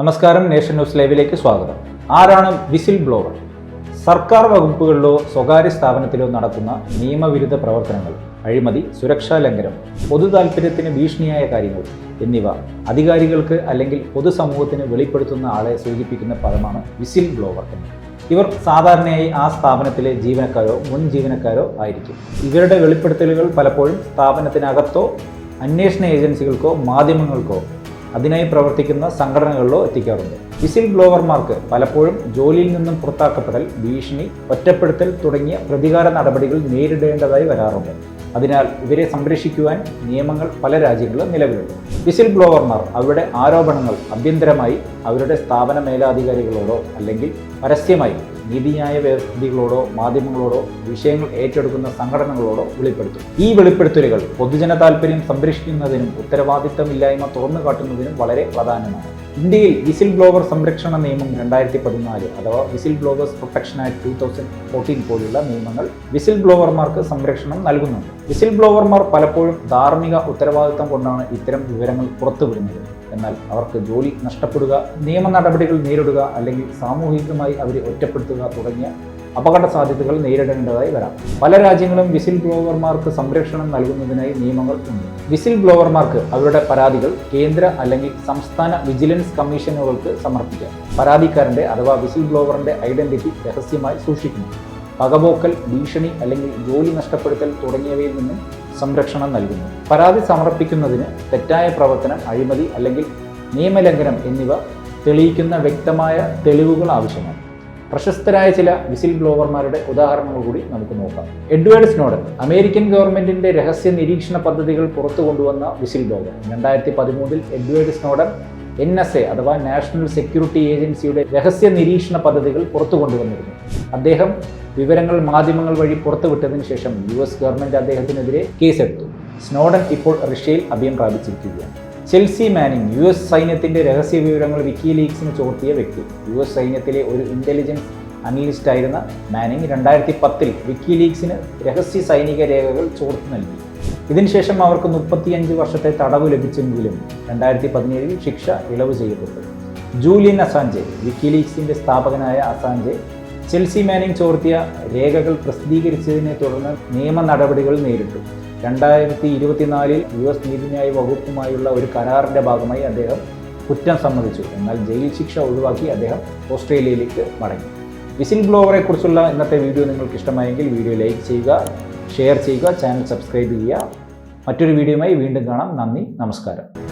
നമസ്കാരം nation news ലൈവിലേക്ക് സ്വാഗതം. ആരാണ് വിസിൽ ബ്ലോവർ? സർക്കാർ വകുപ്പുകളിലോ സ്വകാര്യ സ്ഥാപനത്തിലോ നടക്കുന്ന നിയമവിരുദ്ധ പ്രവർത്തനങ്ങൾ അഴിമതി സുരക്ഷാ ലംഘനം പൊതു താൽപ്പര്യത്തിന് ഭീഷണിയായ കാര്യങ്ങൾ എന്നിവ അധികാരികൾക്ക് അല്ലെങ്കിൽ പൊതുസമൂഹത്തിന് വെളിപ്പെടുത്തുന്ന ആളെ സൂചിപ്പിക്കുന്ന പദമാണ് വിസിൽ ബ്ലോവർ എന്ന്. ഇവർ സാധാരണയായി ആ സ്ഥാപനത്തിലെ ജീവനക്കാരോ മുൻ ജീവനക്കാരോ ആയിരിക്കും. ഇവരുടെ വെളിപ്പെടുത്തലുകൾ പലപ്പോഴും സ്ഥാപനത്തിനകത്തോ അന്വേഷണ ഏജൻസികൾക്കോ മാധ്യമങ്ങൾക്കോ അതിനായി പ്രവർത്തിക്കുന്ന സംഘടനകളിലോ എത്തിക്കാറുണ്ട്. വിസിൽ ബ്ലോവർമാർക്ക് പലപ്പോഴും ജോലിയിൽ നിന്നും പുറത്താക്കപ്പെടൽ ഭീഷണി ഒറ്റപ്പെടുത്തൽ തുടങ്ങിയ പ്രതികാര നടപടികൾ നേരിടേണ്ടതായി വരാറുണ്ട്. അതിനാൽ ഇവരെ സംരക്ഷിക്കുവാൻ നിയമങ്ങൾ പല രാജ്യങ്ങളിലും നിലവിലുണ്ട്. വിസിൽ ബ്ലോവർമാർ അവരുടെ ആരോപണങ്ങൾ അഭ്യന്തരമായി അവരുടെ സ്ഥാപന മേലാധികാരികളോടോ അല്ലെങ്കിൽ പരസ്യമായി നീതിന്യായ വ്യവസ്ഥിതികളോടോ മാധ്യമങ്ങളോടോ വിഷയങ്ങൾ ഏറ്റെടുക്കുന്ന സംഘടനകളോടോ വെളിപ്പെടുത്തും. ഈ വെളിപ്പെടുത്തലുകൾ പൊതുജന താൽപ്പര്യം സംരക്ഷിക്കുന്നതിനും ഉത്തരവാദിത്തമില്ലായ്മ തുറന്നു കാട്ടുന്നതിനും വളരെ പ്രധാനമാണ്. ഇന്ത്യയിൽ വിസിൽ ബ്ലോവർ സംരക്ഷണ നിയമം രണ്ടായിരത്തി പതിനാല് അഥവാ whistle blowers protection act two thousand fourteen പോലുള്ള നിയമങ്ങൾ വിസിൽ ബ്ലോവർമാർക്ക് സംരക്ഷണം നൽകുന്നുണ്ട്. വിസിൽ ബ്ലോവർമാർ പലപ്പോഴും ധാർമ്മിക ഉത്തരവാദിത്തം കൊണ്ടാണ് ഇത്തരം വിവരങ്ങൾ പുറത്തുവിടുന്നത്. എന്നാൽ അവർക്ക് ജോലി നഷ്ടപ്പെടുക നിയമ നടപടികൾ നേരിടുക അല്ലെങ്കിൽ സാമൂഹികമായി അവരെ ഒറ്റപ്പെടുത്തുക തുടങ്ങിയ അപകട സാധ്യതകൾ നേരിടേണ്ടതായി വരാം. പല രാജ്യങ്ങളും വിസിൽ ബ്ലോവർമാർക്ക് സംരക്ഷണം നൽകുന്നതിനായി നിയമങ്ങൾ ഉണ്ട്. വിസിൽ ബ്ലോവർമാർക്ക് അവരുടെ പരാതികൾ കേന്ദ്ര അല്ലെങ്കിൽ സംസ്ഥാന വിജിലൻസ് കമ്മീഷനുകൾക്ക് സമർപ്പിക്കാം. പരാതിക്കാരന്റെ അഥവാ വിസിൽ ബ്ലോവറിന്റെ ഐഡന്റിറ്റി രഹസ്യമായി സൂക്ഷിക്കുന്നു. പകപോക്കൽ ഭീഷണി അല്ലെങ്കിൽ ജോലി നഷ്ടപ്പെടുത്തൽ തുടങ്ങിയവയിൽ നിന്നും സംരക്ഷണം നൽകുന്നു. പരാതി സമർപ്പിക്കുന്നതിന് തെറ്റായ പ്രവർത്തനം അഴിമതി അല്ലെങ്കിൽ നിയമലംഘനം എന്നിവ തെളിയിക്കുന്ന വ്യക്തമായ തെളിവുകൾ ആവശ്യമാണ്. പ്രശസ്തരായ ചില വിസിൽ ബ്ലോവർമാരുടെ ഉദാഹരണങ്ങൾ കൂടി നമുക്ക് നോക്കാം. എഡ്വേർഡ് സ്നോഡൻ അമേരിക്കൻ ഗവൺമെന്റിന്റെ രഹസ്യ നിരീക്ഷണ പദ്ധതികൾ പുറത്തു കൊണ്ടുവന്ന വിസിൽ ബ്ലോവർ രണ്ടായിരത്തി പതിമൂന്നിൽ Edward Snowden N S A അഥവാ നാഷണൽ സെക്യൂരിറ്റി ഏജൻസിയുടെ രഹസ്യ നിരീക്ഷണ പദ്ധതികൾ പുറത്തു കൊണ്ടുവന്നിരുന്നു. അദ്ദേഹം വിവരങ്ങൾ മാധ്യമങ്ങൾ വഴി പുറത്തുവിട്ടതിന് ശേഷം യു എസ് ഗവൺമെന്റ് അദ്ദേഹത്തിനെതിരെ കേസെടുത്തു. സ്നോഡൻ ഇപ്പോൾ റഷ്യയിൽ അഭയം പ്രാപിച്ചിരിക്കുകയാണ്. ചെൽസി മാനിങ് യു എസ് സൈന്യത്തിന്റെ രഹസ്യ വിവരങ്ങൾ വിക്കിലീക്സിന് ചോർത്തിയ വ്യക്തി. യു എസ് സൈന്യത്തിലെ ഒരു ഇന്റലിജൻസ് അനലിസ്റ്റ് ആയിരുന്ന മാനിങ് രണ്ടായിരത്തി പത്തിൽ വിക്കിലീക്സിന് രഹസ്യ സൈനിക രേഖകൾ ചോർത്തു നൽകി. ഇതിനുശേഷം അവർക്ക് മുപ്പത്തിയഞ്ച് വർഷത്തെ തടവ് ലഭിച്ചെങ്കിലും രണ്ടായിരത്തി പതിനേഴിൽ ശിക്ഷ ഇളവ് ചെയ്യപ്പെട്ടു. ജൂലിയൻ അസാഞ്ചെ വിക്കിലീക്സിന്റെ സ്ഥാപകനായ അസാഞ്ചെ ചെൽസി മാനിങ് ചോർത്തിയ രേഖകൾ പ്രസിദ്ധീകരിച്ചതിനെ തുടർന്ന് നിയമ നടപടികൾ നേരിട്ടു. രണ്ടായിരത്തി ഇരുപത്തിനാലിൽ യു എസ് നീതിന്യായ വകുപ്പുമായുള്ള ഒരു കരാറിന്റെ ഭാഗമായി അദ്ദേഹം കുറ്റം സമ്മതിച്ചു. എന്നാൽ ജയിൽ ശിക്ഷ ഒഴിവാക്കി അദ്ദേഹം ഓസ്ട്രേലിയയിലേക്ക് മടങ്ങി. വിസിൽ ബ്ലോവറെ കുറിച്ചുള്ള ഇന്നത്തെ വീഡിയോ നിങ്ങൾക്ക് ഇഷ്ടമായെങ്കിൽ വീഡിയോ ലൈക്ക് ചെയ്യുക ഷെയർ ചെയ്യുക ചാനൽ സബ്സ്ക്രൈബ് ചെയ്യുക. മറ്റൊരു വീഡിയോയുമായി വീണ്ടും കാണാം. നന്ദി നമസ്കാരം.